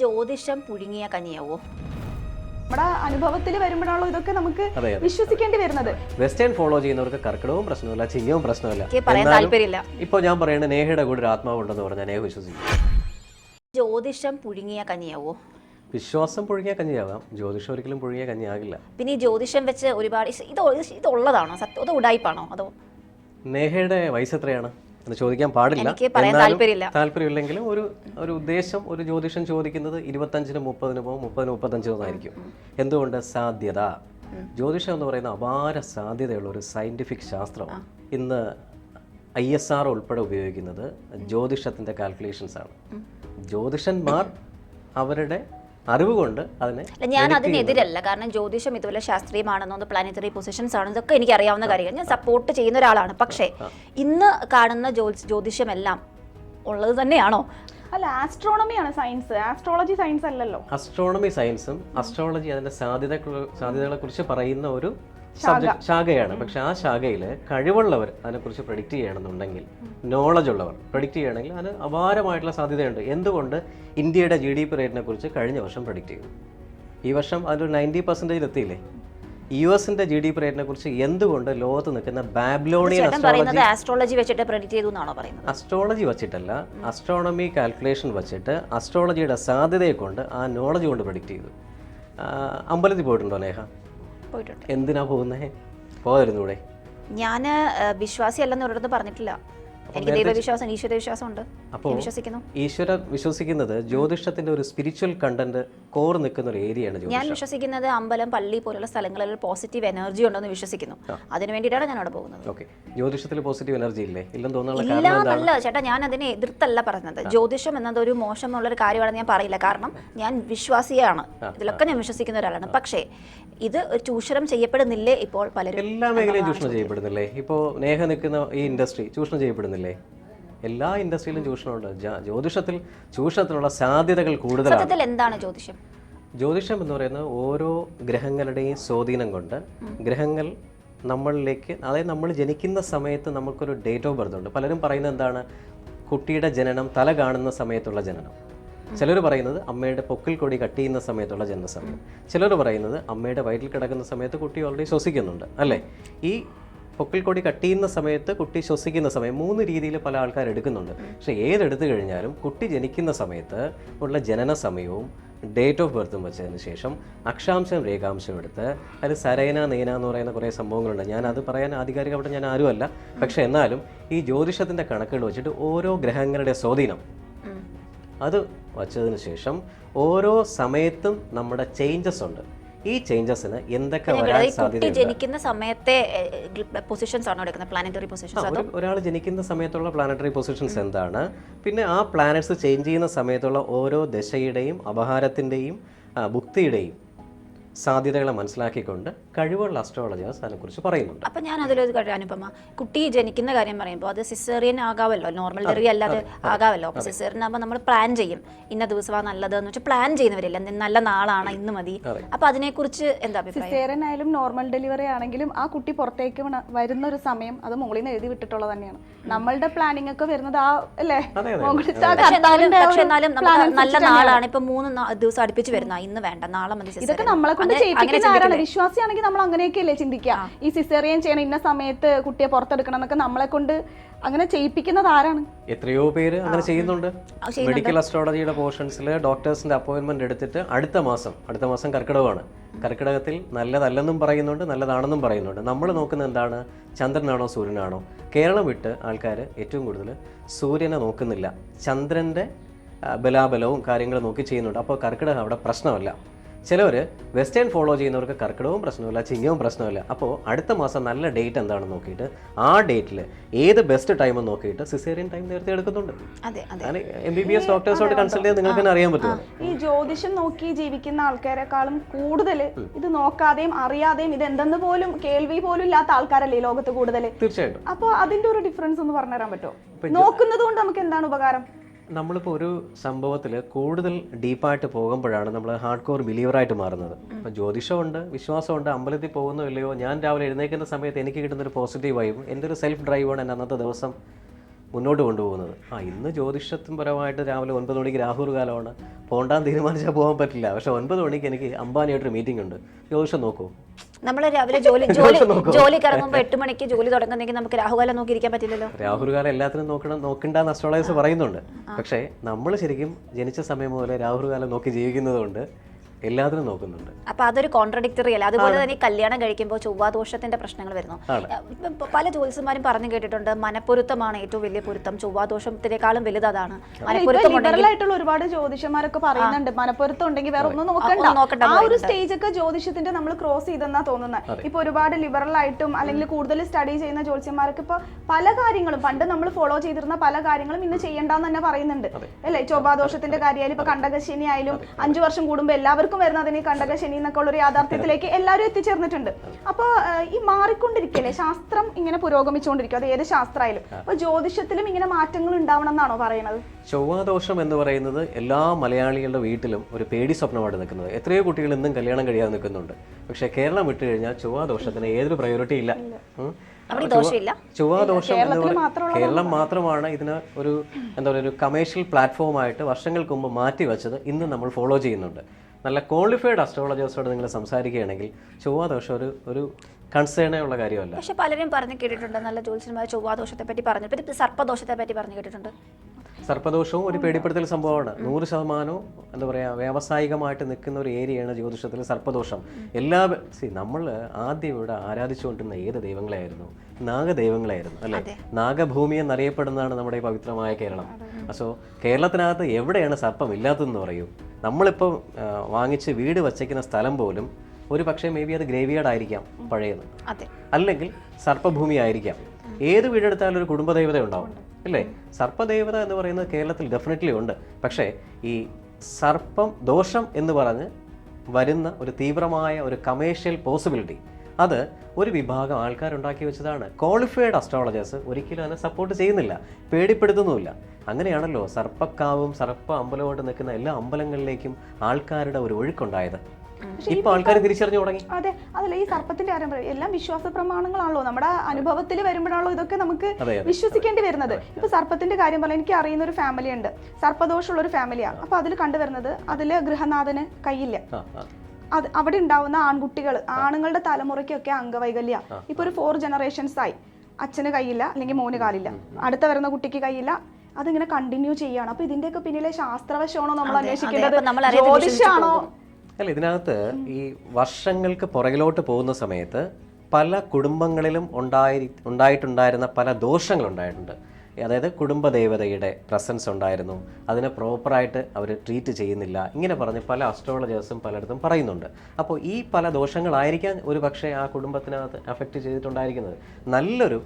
ജ്യോതിഷം പുഴുങ്ങിയ കനിയാവോ? നമ്മുടെ അനുഭവത്തിൽ വരുമ്പോഴാണല്ലോ ഇതൊക്കെ നമുക്ക് വിശ്വസിക്കേണ്ടി വരുന്നത്. വെസ്റ്റേൺ ഫോളോ ചെയ്യുന്നവർക്ക് കർക്കിടവും പ്രശ്നമില്ല ചിങ്ങവും പ്രശ്നമില്ല ഇപ്പൊ ഞാൻ പറയുന്നത് നേഹയുടെ കൂടെ ഒരു ആത്മാവുണ്ടെന്ന് പറഞ്ഞാൽ നേഹ വിശ്വസിക്കും. ജ്യോതിഷം പുഴുങ്ങിയ കനിയാവോ? വിശ്വാസം പുഴുങ്ങിയ കഞ്ഞിയാവാം ജ്യോതിഷം ഒരിക്കലും പുഴുങ്ങിയ കഞ്ഞിയാകില്ല പിന്നെ ഈ ജ്യോതിഷം വെച്ച് ഒരുപാട് ഇത് ഇത് ഇതുള്ളതാണോ സത്യം അത് ഉടായിപ്പാണോ? അതോ നേഹയുടെ വയസ്സ് എത്രയാണ്? എന്ന് ചോദിക്കാൻ പാടില്ല. താല്പര്യമില്ലെങ്കിലും ഒരു ഒരു ഉദ്ദേശം ഒരു ജ്യോതിഷം ചോദിക്കുന്നത് ഇരുപത്തഞ്ചിന് മുപ്പതിന് പോകും മുപ്പതിന് മുപ്പത്തഞ്ചിനും ആയിരിക്കും. എന്തുകൊണ്ട്? സാധ്യത. ജ്യോതിഷം എന്ന് പറയുന്ന അപാര സാധ്യതയുള്ള ഒരു സയന്റിഫിക് ശാസ്ത്രമാണ് ഇന്ന് ഐ എസ് ആർ ഉൾപ്പെടെ ഉപയോഗിക്കുന്നത് ജ്യോതിഷത്തിന്റെ കാൽക്കുലേഷൻസ് ആണ്. ജ്യോതിഷന്മാർ അവരുടെ അറിവ് കൊണ്ട് അതിനെ ഞാൻ അതിനെതിരല്ല. കാരണം ജ്യോതിഷം ഇതുപോലെ ശാസ്ത്രീയമാണെന്നോ പ്ലാനറ്ററി പൊസിഷൻസ് ആണ് ഇതൊക്കെ എനിക്ക് അറിയാവുന്ന കാര്യങ്ങൾ. ഞാൻ സപ്പോർട്ട് ചെയ്യുന്ന ഒരാളാണ്. പക്ഷേ ഇന്ന് കാണുന്ന ജ്യോതിഷം എല്ലാം ഉള്ളത് തന്നെയാണോ? അല്ല ആസ്ട്രോണമിയാണ് സയൻസ് ആസ്ട്രോളജി സയൻസ് അല്ലല്ലോ. അസ്ട്രോണമി സയൻസും അസ്ട്രോളജി അതിന്റെ സാധ്യത സാധ്യതകളെ കുറിച്ച് പറയുന്ന ഒരു സബ്ജക്ട് ശാഖയാണ്. പക്ഷെ ആ ശാഖയിൽ കഴിവുള്ളവർ അതിനെക്കുറിച്ച് പ്രഡിക്റ്റ് ചെയ്യണമെന്നുണ്ടെങ്കിൽ നോളജ് ഉള്ളവർ പ്രഡിക്റ്റ് ചെയ്യണമെങ്കിൽ അതിന് അപാരമായിട്ടുള്ള സാധ്യതയുണ്ട്. എന്തുകൊണ്ട് ഇന്ത്യയുടെ ജി ഡി പി റേറ്റിനെ കുറിച്ച് കഴിഞ്ഞ വർഷം പ്രഡിക്റ്റ് ചെയ്തു? ഈ വർഷം അതിലൊരു നയന്റി പെർസെന്റേജിൽ എത്തിയില്ലേ യു എസിന്റെ ജി ഡി പി റേറ്റിനെ കുറിച്ച് എന്തുകൊണ്ട് ലോകത്ത് നിൽക്കുന്ന ബാബ്ലോണിയൻ ആസ്ട്രോളജി വെച്ചിട്ട് പ്രെഡിക്റ്റ് ചെയ്തു എന്നാണോ പറയുന്നത്? അസ്ട്രോളജി വെച്ചിട്ടല്ല അസ്ട്രോണമി കാൽക്കുലേഷൻ വെച്ചിട്ട് അസ്ട്രോളജിയുടെ സാധ്യതയെ കൊണ്ട് ആ നോളജ് കൊണ്ട് പ്രഡിക്റ്റ് ചെയ്തു. അമ്പലത്തിൽ പോയിട്ടുണ്ടോ നേഹ? പോയിട്ടുണ്ട്. എന്തിനാ പോകുന്നേ? പോയിരുന്നൂടെ ഞാൻ വിശ്വാസി അല്ലെന്ന് ഒരിടത്ത് പറഞ്ഞിട്ടില്ല. എനിക്ക് ദൈവവിശ്വാസം ഈശ്വര വിശ്വാസം ഉണ്ട്. അപ്പോൾ വിശ്വസിക്കുന്നു. ഈശ്വര വിശ്വസിക്കുന്നത് ജ്യോതിഷത്തിന്റെ ഒരു സ്പിരിച്വൽ കണ്ടന്റ് കോർ നിൽക്കുന്ന ഒരു ഏരിയയാണ് ഞാൻ വിശ്വസിക്കുന്നത് അമ്പലം പള്ളി പോലുള്ള സ്ഥലങ്ങളിൽ പോസിറ്റീവ് എനർജി ഉണ്ടെന്ന് വിശ്വസിക്കുന്നു. അതിനു വേണ്ടിയിട്ടാണ് ഞാൻ അവിടെ പോകുന്നത്. ഓക്കെ ജ്യോതിഷത്തിൽ പോസിറ്റീവ് എനർജി ഇല്ലേ? ഇല്ലെന്ന് തോന്നാനുള്ള കാരണം എന്താണ്? എന്നല്ല ചേട്ടാ ഞാൻ അതിനെ എതിർത്തല്ല പറഞ്ഞത്. ജ്യോതിഷം എന്നത് ഒരു മോശം എന്നുള്ളൊരു കാര്യമാണെന്ന് ഞാൻ പറയില്ല. കാരണം ഞാൻ വിശ്വാസിയാണ്. ഇതിലൊക്കെ ഞാൻ വിശ്വസിക്കുന്ന ഒരാളാണ്. പക്ഷേ ഇത് ചൂഷണം ചെയ്യപ്പെടുന്നില്ലേ ഇപ്പോൾ പലരും എല്ലാ മേഖലയും ചൂഷണം ചെയ്യപ്പെടുന്നില്ലേ? ഇപ്പോൾ നേഹ നിൽക്കുന്ന ഈ ഇൻഡസ്ട്രി ചൂഷണം ചെയ്യപ്പെടുന്നില്ലേ? എല്ലാ ഇൻഡസ്ട്രിയിലും ചൂഷണമുണ്ട്. ജ്യോതിഷത്തിൽ ചൂഷണത്തിനുള്ള സാധ്യതകൾ കൂടുതലാണ്. എന്താണ് ജ്യോതിഷം? ജ്യോതിഷം എന്ന് പറയുന്നത് ഓരോ ഗ്രഹങ്ങളുടെയും സ്വാധീനം കൊണ്ട് ഗ്രഹങ്ങൾ നമ്മളിലേക്ക് അതായത് നമ്മൾ ജനിക്കുന്ന സമയത്ത് നമുക്കൊരു ഡേറ്റ് ഓഫ് ബർത്ത് ഉണ്ട്. പലരും പറയുന്നത് എന്താണ്? കുട്ടിയുടെ ജനനം തല കാണുന്ന സമയത്തുള്ള ജനനം. ചിലർ പറയുന്നത് അമ്മയുടെ പൊക്കിൽ കൊടി കട്ട് ചെയ്യുന്ന സമയത്തുള്ള ജനനസമയം. ചിലർ പറയുന്നത് അമ്മയുടെ വയറ്റിൽ കിടക്കുന്ന സമയത്ത് കുട്ടി ഓൾറെഡി ശ്വസിക്കുന്നുണ്ട്. അല്ലേ? ഈ പൊക്കിൽ കൊടി കട്ട് ചെയ്യുന്ന സമയത്ത് കുട്ടി ശ്വസിക്കുന്ന സമയം മൂന്ന് രീതിയിൽ പല ആൾക്കാർ എടുക്കുന്നുണ്ട്. പക്ഷെ ഏതെടുത്തു കഴിഞ്ഞാലും കുട്ടി ജനിക്കുന്ന സമയത്ത് ഉള്ള ജനന സമയവും ഡേറ്റ് ഓഫ് ബർത്തും വെച്ചതിന് ശേഷം അക്ഷാംശം രേഖാംശം എടുത്ത് അത് സരയന നേന എന്ന് പറയുന്ന കുറേ സംഭവങ്ങളുണ്ട്. ഞാൻ അത് പറയാൻ ആധികാരികമായിട്ട് ഞാൻ ആരുമല്ല പക്ഷെ എന്നാലും ഈ ജ്യോതിഷത്തിന്റെ കണക്കുകൾ വെച്ചിട്ട് ഓരോ ഗ്രഹങ്ങളുടെ സ്വാധീനം. അത് വച്ചതിന് ശേഷം ഓരോ സമയത്തും നമ്മുടെ ചേഞ്ചസ് ഉണ്ട്. ഈ ചേഞ്ചസിന് എന്തൊക്കെ വരാൻ സാധ്യതയുണ്ട്? ജനിക്കുന്ന സമയത്തെ പൊസിഷൻസ് ആണോ എടുക്കുന്നത്. പ്ലാനറ്ററി പൊസിഷൻസ് ഒരാൾ ജനിക്കുന്ന സമയത്തുള്ള പ്ലാനറ്ററി പൊസിഷൻസ് എന്താണ്? പിന്നെ ആ പ്ലാനറ്റ്സ് ചേഞ്ച് ചെയ്യുന്ന സമയത്തുള്ള ഓരോ ദശയുടെയും അപഹാരത്തിന്റെയും ഭുക്തിയുടെയും സാധ്യതകളെ മനസ്സിലാക്കിക്കൊണ്ട് കഴിവുള്ള അസ്ട്രോളജേഴ്സ് അതിനെക്കുറിച്ച് പറയുന്നുണ്ട്. അപ്പൊ ഞാൻ അതിലൊരു കാര്യം അനുപമ. കുട്ടി ജനിക്കുന്ന കാര്യം പറയുമ്പോൾ അത് സിസേറിയൻ ആകാമല്ലോ നോർമൽ ഡെലിവറി അല്ലാതെ ആകാമല്ലോ അപ്പൊ സിസേറിയൻ ആകുമ്പോൾ നമ്മൾ പ്ലാൻ ചെയ്യും. ഇന്ന ദിവസമാണ് നല്ലത് എന്ന് വെച്ചാൽ പ്ലാൻ ചെയ്യുന്നവരില്ല നല്ല നാളാണ് ഇന്ന് മതി. അപ്പൊ അതിനെക്കുറിച്ച് എന്താ സിസേറിയൻ ആയാലും നോർമൽ ഡെലിവറി ആണെങ്കിലും ആ കുട്ടി പുറത്തേക്ക് വരുന്ന ഒരു സമയം അത് മുകളിൽ നിന്ന് എഴുതി വിട്ടിട്ടുള്ളത് തന്നെയാണ്. നമ്മളുടെ പ്ലാനിങ് ഒക്കെ വരുന്നത് ആ അല്ലേ? എന്നാലും നല്ല നാളാണ്. ഇപ്പൊ മൂന്ന് ദിവസം അടുപ്പിച്ച് വരുന്ന ഇന്ന് വേണ്ട നാളെ മതി ഇതൊക്കെ നമ്മളെ കൊണ്ട് അങ്ങനെ- അങ്ങനെ ചെയ്യിപ്പിക്കുന്ന ആരാണ്? വിശ്വാസിയാണെങ്കിൽ നമ്മൾ അങ്ങനെയൊക്കെയല്ലേ ചിന്തിക്കുക. ഈ സിസേറിയൻ ചെയ്യണം ഇന്ന സമയത്ത് കുട്ടിയെ പുറത്തെടുക്കണം എന്നൊക്കെ നമ്മളെ കൊണ്ട് അങ്ങനെ ചെയ്യിപ്പിക്കുന്നത് ആരാണ്? എത്രയോ പേര് അങ്ങനെ ചെയ്യുന്നുണ്ട്. മെഡിക്കൽ അസ്ട്രോളജിയുടെ പോർഷൻസിൽ ഡോക്ടേഴ്സിന്റെ അപ്പോയിന്റ്മെന്റ് എടുത്തിട്ട് അടുത്ത മാസം അടുത്ത മാസം കർക്കിടകമാണ്. കർക്കിടകത്തിൽ നല്ലതല്ലെന്നും പറയുന്നുണ്ട് നല്ലതാണെന്നും പറയുന്നുണ്ട്. നമ്മൾ നോക്കുന്നത് എന്താണ്? ചന്ദ്രനാണോ സൂര്യനാണോ? കേരളം വിട്ട് ആൾക്കാർ ഏറ്റവും കൂടുതൽ സൂര്യനെ നോക്കുന്നില്ല. ചന്ദ്രന്റെ ആ, ബലാബലവും കാര്യങ്ങളും നോക്കി ചെയ്യുന്നുണ്ട്. അപ്പോൾ കർക്കിടകം അവിടെ പ്രശ്നമല്ല. ചിലവർ വെസ്റ്റേൺ ഫോളോ ചെയ്യുന്നവർക്ക് കർക്കിടവും പ്രശ്നമില്ല ചിങ്ങവും പ്രശ്നമില്ല അപ്പോൾ അടുത്ത മാസം നല്ല ഡേറ്റ് എന്താണെന്ന് നോക്കിയിട്ട് ആ ഡേറ്റിൽ ഏത് ബെസ്റ്റ് ടൈം നോക്കിയിട്ട് സിസേറിയൻ ടൈം നേരത്തെ എടുക്കുന്നുണ്ട്. എം ബി ബി എസ് ഡോക്ടേഴ്സോട് കൺസൾട്ട് ചെയ്ത് നിങ്ങൾക്ക് തന്നെ അറിയാൻ പറ്റും ഈ ജ്യോതിഷം നോക്കി ജീവിക്കുന്ന ആൾക്കാരെക്കാളും കൂടുതൽ ഇത് നോക്കാതെയും അറിയാതെയും ഇത് എന്തെന്ന് പോലും കേൾവി പോലും ഇല്ലാത്ത ആൾക്കാരല്ലേ ലോകത്ത് കൂടുതൽ തീർച്ചയായിട്ടും. അപ്പോൾ അതിന്റെ ഒരു ഡിഫറൻസ് ഒന്ന് പറഞ്ഞുതരാൻ പറ്റുമോ? നോക്കുന്നത് കൊണ്ട് നമുക്ക് എന്താണ് ഉപകാരം? നമ്മളിപ്പോൾ ഒരു സംഭവത്തിൽ കൂടുതൽ ഡീപ്പായിട്ട് പോകുമ്പോഴാണ് നമ്മൾ ഹാർഡ് കോർ ബിലീവറായിട്ട് മാറുന്നത്. അപ്പോൾ ജ്യോതിഷമുണ്ട് വിശ്വാസമുണ്ട് അമ്പലത്തിൽ പോകുന്നോ ഇല്ലയോ ഞാൻ രാവിലെ എഴുന്നേൽക്കുന്ന സമയത്ത് എനിക്ക് കിട്ടുന്ന ഒരു പോസിറ്റീവ് വൈബും എന്റെ ഒരു സെൽഫ് ഡ്രൈവാണ് എന്റെ അന്നത്തെ ദിവസം മുന്നോട്ട് കൊണ്ടുപോകുന്നത്. ആ ഇന്ന് ജ്യോതിഷത്വം പരമായിട്ട് രാവിലെ ഒൻപത് മണിക്ക് രാഹുൽ കാലമാണ്. പോണ്ടാൻ തീരുമാനിച്ചാൽ പോകാൻ പറ്റില്ല. പക്ഷെ ഒൻപത് മണിക്ക് എനിക്ക് അംബാനിയായിട്ടൊരു മീറ്റിംഗ് ഉണ്ട്. ജ്യോതിഷം നോക്കൂ. നമ്മൾ രാവിലെ ജോലി ജോലി ജോലി കിറങ്ങുമ്പോൾ എട്ട് മണിക്ക് ജോലി തുടങ്ങുന്നെങ്കിൽ നമുക്ക് രാഹുകാലം നോക്കിയിരിക്കാൻ പറ്റില്ലല്ലോ. രാഹുൽ കാലം എല്ലാത്തിനും നോക്കണം നോക്കണ്ടെന്ന് അസ്ട്രോളജേഴ്സ് പറയുന്നുണ്ട്. പക്ഷേ നമ്മൾ ശരിക്കും ജനിച്ച സമയം മുതലേ രാഹുൽ കാലം നോക്കി ജീവിക്കുന്നതുകൊണ്ട് എല്ലാത്തിനും നോക്കുന്നുണ്ട്. അപ്പൊ അതൊരു കോൺട്രഡിക്ടറി അല്ല. അതുപോലെ തന്നെ കല്യാണം കഴിക്കുമ്പോൾ ചൊവ്വാദോഷത്തിന്റെ പ്രശ്നങ്ങൾ വരുന്നു. പല ജ്യോത്സ്യന്മാരും പറഞ്ഞു കേട്ടിട്ടുണ്ട് മനപ്പൊരുത്തമാണ് ഏറ്റവും വലിയ പൊരുത്തം. ചൊവ്വാദോഷത്തിനേക്കാളും വലുത് അതാണ്. മനപ്പൊരുത്തം ലിബറൽ ആയിട്ടുള്ള ഒരുപാട് ജ്യോതിഷന്മാരൊക്കെ പറയുന്നുണ്ട്. മനപ്പൊരുത്തം ഉണ്ടെങ്കിൽ വേറെ ഒന്നും നോക്കണ്ട. നോക്കണ്ട ആ ഒരു സ്റ്റേജ് ഒക്കെ ജ്യോതിഷത്തിന്റെ നമ്മൾ ക്രോസ് ചെയ്തെന്നാ തോന്നുന്നത് ഇപ്പൊ ഒരുപാട് ലിബറൽ ആയിട്ടും അല്ലെങ്കിൽ കൂടുതൽ സ്റ്റഡി ചെയ്യുന്ന ജ്യോതിഷന്മാർക്ക് ഇപ്പൊ പല കാര്യങ്ങളും പണ്ട് നമ്മൾ ഫോളോ ചെയ്തിരുന്ന പല കാര്യങ്ങളും ഇന്ന് ചെയ്യണ്ടെന്ന് തന്നെ പറയുന്നുണ്ട്. അല്ലേ? ചൊവ്വാദോഷത്തിന്റെ കാര്യമായാലും ഇപ്പൊ കണ്ടകശിനി ആയാലും അഞ്ചു വർഷം കൂടുമ്പോൾ എല്ലാവർക്കും വരുന്ന കണ്ടക ശനി എന്നൊക്കെ ഉള്ള ഒരു യാഥാർത്ഥ്യത്തിലേക്ക് എല്ലാവരും എത്തിച്ചേർന്നിട്ടുണ്ട്. അപ്പൊ ഈ മാറിക്കൊണ്ടിരിക്കല്ലേ? ശാസ്ത്രം ഇങ്ങനെ പുരോഗമിച്ചുകൊണ്ടിരിക്കും. അത് ഏത് ശാസ്ത്രമായാലും അപ്പൊ ജ്യോതിഷത്തിലും ഇങ്ങനെ മാറ്റങ്ങൾ ഉണ്ടാവണം എന്നാണോ പറയുന്നത്? ചൊവ്വാദോഷം എന്ന് പറയുന്നത് എല്ലാ മലയാളികളുടെ വീട്ടിലും ഒരു പേടി സ്വപ്നമായിട്ട് നിൽക്കുന്നത്. എത്രയോ കുട്ടികൾ ഇന്നും കല്യാണം കഴിയാതെ നിൽക്കുന്നുണ്ട്. പക്ഷേ കേരളം വിട്ടു കഴിഞ്ഞാൽ ചൊവ്വാദോഷത്തിന് ഏതൊരു പ്രയോറിറ്റി ഇല്ല. ചൊവ്വാദോഷം എന്ന് കേരളം മാത്രമാണ് ഇതിന് ഒരു എന്താ പറയുക ഒരു കമേഴ്ഷ്യൽ പ്ലാറ്റ്ഫോമായിട്ട് വർഷങ്ങൾക്ക് മുമ്പ് മാറ്റി വെച്ചത് ഇന്ന് നമ്മൾ ഫോളോ ചെയ്യുന്നുണ്ട്. നല്ല ക്വാളിഫൈഡ് അസ്ട്രോളജേഴ്സോട് നിങ്ങൾ സംസാരിക്കുകയാണെങ്കിൽ ചൊവ്വാദോഷം ഒരു ഒരു കൺസേണേ ഉള്ള കാര്യമല്ല. പക്ഷെ പലരും പറഞ്ഞു കേട്ടിട്ടുണ്ട് നല്ല ജ്യോത്സ്യന്മാർ ചൊവ്വാദോഷത്തെ പറ്റി പറഞ്ഞു. പിന്നെ സർപ്പദോഷത്തെ പറ്റി പറഞ്ഞു കേട്ടിട്ടുണ്ട്. സർപ്പദോഷവും ഒരു പേടിപ്പെടുത്തൽ സംഭവമാണ്. നൂറ് ശതമാനവും എന്താ പറയുക വ്യാവസായികമായിട്ട് നിൽക്കുന്ന ഒരു ഏരിയയാണ് ജ്യോതിഷത്തിൽ സർപ്പദോഷം. എല്ലാ സി നമ്മൾ ആദ്യം ഇവിടെ ആരാധിച്ചുകൊണ്ടിരുന്ന ഏത് ദൈവങ്ങളായിരുന്നു നാഗദൈവങ്ങളായിരുന്നു അല്ലെ? നാഗഭൂമി എന്നറിയപ്പെടുന്നതാണ് നമ്മുടെ ഈ പവിത്രമായ കേരളം. സോ കേരളത്തിനകത്ത് എവിടെയാണ് സർപ്പം ഇല്ലാത്തതെന്ന് പറയൂ. നമ്മളിപ്പോൾ വാങ്ങിച്ച് വീട് വച്ചേക്കുന്ന സ്ഥലം പോലും ഒരു പക്ഷേ മേ ബി അത് ഗ്രേവിയാർഡ് ആയിരിക്കാം പഴയത്. അല്ലെങ്കിൽ സർപ്പഭൂമി ആയിരിക്കാം. ഏത് വീടെടുത്താലും ഒരു കുടുംബദേവത ഉണ്ടാവും അല്ലേ? സർപ്പദേവത എന്ന് പറയുന്നത് കേരളത്തിൽ ഡെഫിനറ്റ്ലി ഉണ്ട്. പക്ഷേ ഈ സർപ്പം ദോഷം എന്ന് പറഞ്ഞ് വരുന്ന ഒരു തീവ്രമായ ഒരു കമേഴ്ഷ്യൽ പോസിബിലിറ്റി അത് ഒരു വിഭാഗം ആൾക്കാരുണ്ടാക്കി വെച്ചതാണ്. ക്വാളിഫൈഡ് അസ്ട്രോളജേഴ്സ് ഒരിക്കലും അതിനെ സപ്പോർട്ട് ചെയ്യുന്നില്ല. പേടിപ്പെടുത്തുന്നുമില്ല. അങ്ങനെയാണല്ലോ സർപ്പക്കാവും സർപ്പ അമ്പലമായിട്ട് നിൽക്കുന്ന എല്ലാ അമ്പലങ്ങളിലേക്കും ആൾക്കാരുടെ ഒരു ഒഴുക്കുണ്ടായത്. ഇപ്പൊ ആൾക്കാർ തിരിച്ചറിഞ്ഞു തുടങ്ങി. അതെ അതല്ല ഈ സർപ്പത്തിന്റെ കാര്യം പറയും. എല്ലാം വിശ്വാസ പ്രമാണങ്ങളാണല്ലോ. നമ്മുടെ അനുഭവത്തിൽ വരുമ്പോഴാണല്ലോ ഇതൊക്കെ നമുക്ക്. വിശ്വസിക്കേണ്ടി വരുന്നത്. ഇപ്പൊ സർപ്പത്തിന്റെ കാര്യം പറയാൻ എനിക്ക് അറിയുന്ന ഒരു ഫാമിലി ഉണ്ട്. സർപ്പദോഷമുള്ള ഒരു ഫാമിലിയാണ് അപ്പൊ അതിൽ കണ്ടുവരുന്നത് അതിൽ ഗൃഹനാഥന് കയ്യില്ല. അത് അവിടെ ഉണ്ടാവുന്ന ആൺകുട്ടികൾ ആണുങ്ങളുടെ തലമുറയ്ക്കൊക്കെ അംഗവൈകല്യ. ഇപ്പൊ ഒരു ഫോർ ജനറേഷൻസ് ആയി. അച്ഛന് കയ്യില്ല അല്ലെങ്കിൽ മോന് കാലില്ല. അടുത്ത വരുന്ന കുട്ടിക്ക് കയ്യില്ല. അതിങ്ങനെ കണ്ടിന്യൂ ചെയ്യാണ് അപ്പൊ ഇതിന്റെയൊക്കെ പിന്നിലെ ശാസ്ത്രവശമാണോ നമ്മൾ അന്വേഷിക്കേണ്ടത്? ജ്യോതിഷാണോ? അല്ല ഇതിനകത്ത് ഈ വർഷങ്ങൾക്ക് പുറകിലോട്ട് പോകുന്ന സമയത്ത് പല കുടുംബങ്ങളിലും ഉണ്ടായി ഉണ്ടായിട്ടുണ്ടായിരുന്ന പല ദോഷങ്ങൾ ഉണ്ടായിട്ടുണ്ട് അതായത് കുടുംബദേവതയുടെ പ്രസൻസ് ഉണ്ടായിരുന്നു. അതിനെ പ്രോപ്പറായിട്ട് അവർ ട്രീറ്റ് ചെയ്യുന്നില്ല. ഇങ്ങനെ പറഞ്ഞ് പല അസ്ട്രോളജേഴ്സും പലയിടത്തും പറയുന്നുണ്ട്. അപ്പോൾ ഈ പല ദോഷങ്ങളായിരിക്കാം ഒരു പക്ഷേ ആ കുടുംബത്തിനകത്ത് അഫക്റ്റ് ചെയ്തിട്ടുണ്ടായിരിക്കുന്നത്. നല്ലൊരു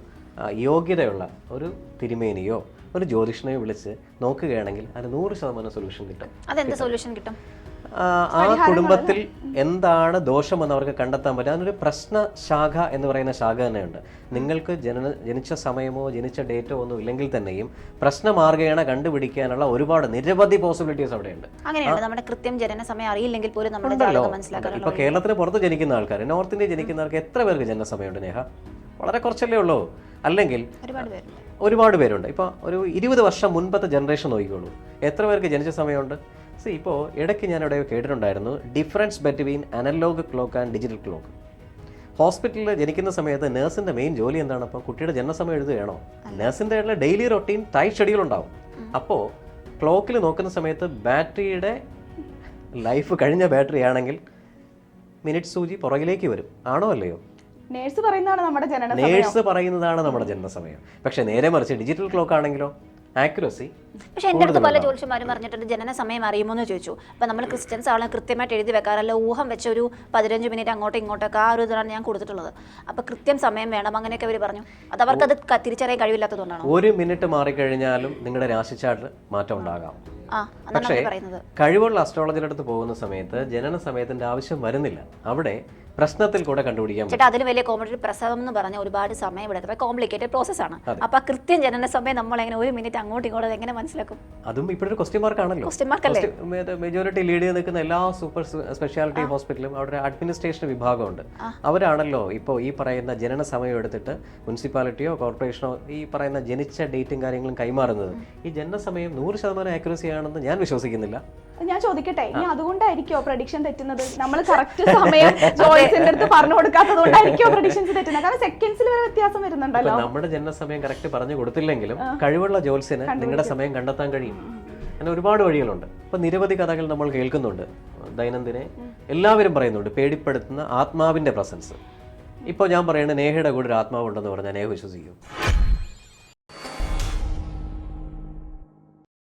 യോഗ്യതയുള്ള ഒരു തിരുമേനിയോ ഒരു ജ്യോതിഷനെയോ വിളിച്ച് നോക്കുകയാണെങ്കിൽ അതിന് നൂറ് ശതമാനം സൊല്യൂഷൻ കിട്ടും. അതെന്ത് സൊല്യൂഷൻ കിട്ടും? ആ, കുടുംബത്തിൽ എന്താണ് ദോഷമെന്ന് അവർക്ക് കണ്ടെത്താൻ പറ്റും. അതിനൊരു പ്രശ്ന ശാഖ എന്ന് പറയുന്ന ശാഖ തന്നെയുണ്ട്. നിങ്ങൾക്ക് ജനന ജനിച്ച സമയമോ ജനിച്ച ഡേറ്റോ ഒന്നും ഇല്ലെങ്കിൽ തന്നെയും പ്രശ്നമാർഗേണ കണ്ടുപിടിക്കാനുള്ള ഒരുപാട് നിരവധി പോസിബിലിറ്റീസ് അവിടെയുണ്ട്. നമ്മുടെ കൃത്യം ജനന സമയം അറിയില്ലെങ്കിൽ പോലും നമ്മുടെ ഇപ്പൊ കേരളത്തിന് പുറത്ത് ജനിക്കുന്ന ആൾക്കാർ നോർത്ത് ഇന്ത്യ ജനിക്കുന്നവർക്ക് എത്ര പേർക്ക് ജനന ജനനസമയമുണ്ട് നേഹ? വളരെ കുറച്ചല്ലേ ഉള്ളൂ. അല്ലെങ്കിൽ ഒരുപാട് പേരുണ്ട്. ഇപ്പൊ ഒരു ഇരുപത് വർഷം മുൻപത്തെ ജനറേഷൻ നോക്കിക്കോളൂ. എത്ര പേർക്ക് ജനിച്ച സമയമുണ്ട്? സി ഇപ്പോൾ ഇടയ്ക്ക് ഞാൻ ഇവിടെ കേട്ടിട്ടുണ്ടായിരുന്നു difference between analogue clock and digital clock ഹോസ്പിറ്റലിൽ ജനിക്കുന്ന സമയത്ത് നേഴ്സിന്റെ മെയിൻ ജോലി എന്താണ്? അപ്പോൾ കുട്ടിയുടെ ജനനസമയം എഴുതുകയാണോ? നേഴ്സിന്റെ ഡെയിലി റൊട്ടീൻ ടൈറ്റ് ഷെഡ്യൂൾ ഉണ്ടാവും. അപ്പോൾ ക്ലോക്കിൽ നോക്കുന്ന സമയത്ത് ബാറ്ററിയുടെ ലൈഫ് കഴിഞ്ഞ ബാറ്ററി ആണെങ്കിൽ മിനിറ്റ് സൂചി പുറകിലേക്ക് വരും. ആണോ അല്ലയോ? നേഴ്സ് പറയുന്നതാണ് നമ്മുടെ ജനന നേഴ്സ് പറയുന്നതാണ് നമ്മുടെ ജനനസമയം. പക്ഷേ നേരെ മറിച്ച് ഡിജിറ്റൽ ക്ലോക്ക് ആണെങ്കിലോ? ആക്യുറസി പക്ഷെ എന്റെ അടുത്ത് പല ജ്യോതിഷന്മാരും പറഞ്ഞിട്ടുണ്ട് ജനന സമയം അറിയുമോ എന്ന് ചോദിച്ചു. അപ്പം നമ്മൾ ക്രിസ്ത്യൻസ് ആളെ കൃത്യമായിട്ട് എഴുതി വെക്കാറല്ല ഊഹം വെച്ച ഒരു പതിനഞ്ച് മിനിറ്റ് അങ്ങോട്ടും ഇങ്ങോട്ടൊക്കെ ആ ഒരു ഇതാണ് ഞാൻ കൊടുത്തിട്ടുള്ളത്. അപ്പം കൃത്യം സമയം വേണം അങ്ങനെയൊക്കെ അവർ പറഞ്ഞു. അത് അവർക്ക് അത് തിരിച്ചറിയാൻ കഴിവില്ലാത്തതുകൊണ്ടാണ് ഒരു മിനിറ്റ് മാറിക്കഴിഞ്ഞാലും നിങ്ങളുടെ രാശിച്ചാട്ടിൽ മാറ്റം ഉണ്ടാകാം. പക്ഷേ കഴിവുള്ള അസ്ട്രോളജിയുടെ അടുത്ത് പോകുന്ന സമയത്ത് ജനന സമയത്തിന്റെ ആവശ്യം വരുന്നില്ല. അവിടെ പ്രശ്നത്തിൽ കൂടെ കണ്ടുപിടിക്കാം ചേട്ടാ അതിന് വലിയ കോമഡി പ്രസവം എന്ന് പറഞ്ഞ ഒരുപാട് സമയം എടുക്കുന്നത് കോംപ്ലിക്കേറ്റഡ് പ്രോസസ് ആണ്. അപ്പൊ കൃത്യം ജനന സമയം നമ്മൾ എങ്ങനെ ഒരു മിനിറ്റ് അങ്ങോട്ടും ഇങ്ങോട്ടും എങ്ങനെ മനസ്സിലാക്കും? അതും ഇപ്പോഴൊരു ക്വസ്റ്റ്യൻ മാർക്ക് ആണല്ലോ. ക്വസ്റ്റ്യൻ മാർക്ക് അല്ലേ? മെജോറിറ്റി ലീഡ് ചെയ്ത് നിൽക്കുന്ന എല്ലാ സൂപ്പർ സ്പെഷ്യാലിറ്റി ഹോസ്പിറ്റലും അവിടെ അഡ്മിനിസ്ട്രേഷൻ വിഭാഗമുണ്ട്. അവരാണല്ലോ ഇപ്പോൾ ഈ പറയുന്ന ജനന സമയം എടുത്തിട്ട് മുനിസിപ്പാലിറ്റിയോ കോർപ്പറേഷനോ ഈ പറയുന്ന ജനിച്ച ഡേറ്റും കാര്യങ്ങളും കൈമാറുന്നത്. ഈ ജനന സമയം നൂറ് ശതമാനം ആക്യുറസി ആണെന്ന് ഞാൻ വിശ്വസിക്കുന്നില്ല. ഞാൻ ചോദിക്കട്ടെ ഇനി അതുകൊണ്ടായിരിക്കോ പ്രഡിക്ഷൻ തെറ്റുന്നത്? നമ്മൾ കറക്റ്റ് സമയം ജോയിസിന്റെ അടുത്ത് പറഞ്ഞു കൊടുക്കാത്തത് കൊണ്ടായിരിക്കോ പ്രഡിക്ഷൻസ് തെറ്റുന്നത്? കാരണം സെക്കൻഡ്സിൽ വരെ വ്യത്യാസം വരുന്നുണ്ടല്ലോ. നമ്മുടെ ജനന സമയം കറക്റ്റ് പറഞ്ഞു കൊടുത്തില്ലെങ്കിലും കഴിവുള്ള ജോത്സ്യന് നിങ്ങളുടെ സമയം കണ്ടെത്താൻ കഴിയും. അങ്ങനെ ഒരുപാട് വഴികളുണ്ട്. ഇപ്പൊ നിരവധി കഥകൾ നമ്മൾ കേൾക്കുന്നുണ്ട്. ദൈനംദിനെ എല്ലാവരും പറയുന്നുണ്ട് പേടിപ്പെടുത്തുന്ന ആത്മാവിന്റെ പ്രസൻസ് ഇപ്പോൾ ഞാൻ പറയുന്നത് നേഹയുടെ കൂടെ ഒരു ആത്മാവുണ്ടെന്ന് പറഞ്ഞാൽ നേഹ വിശ്വസിക്കും.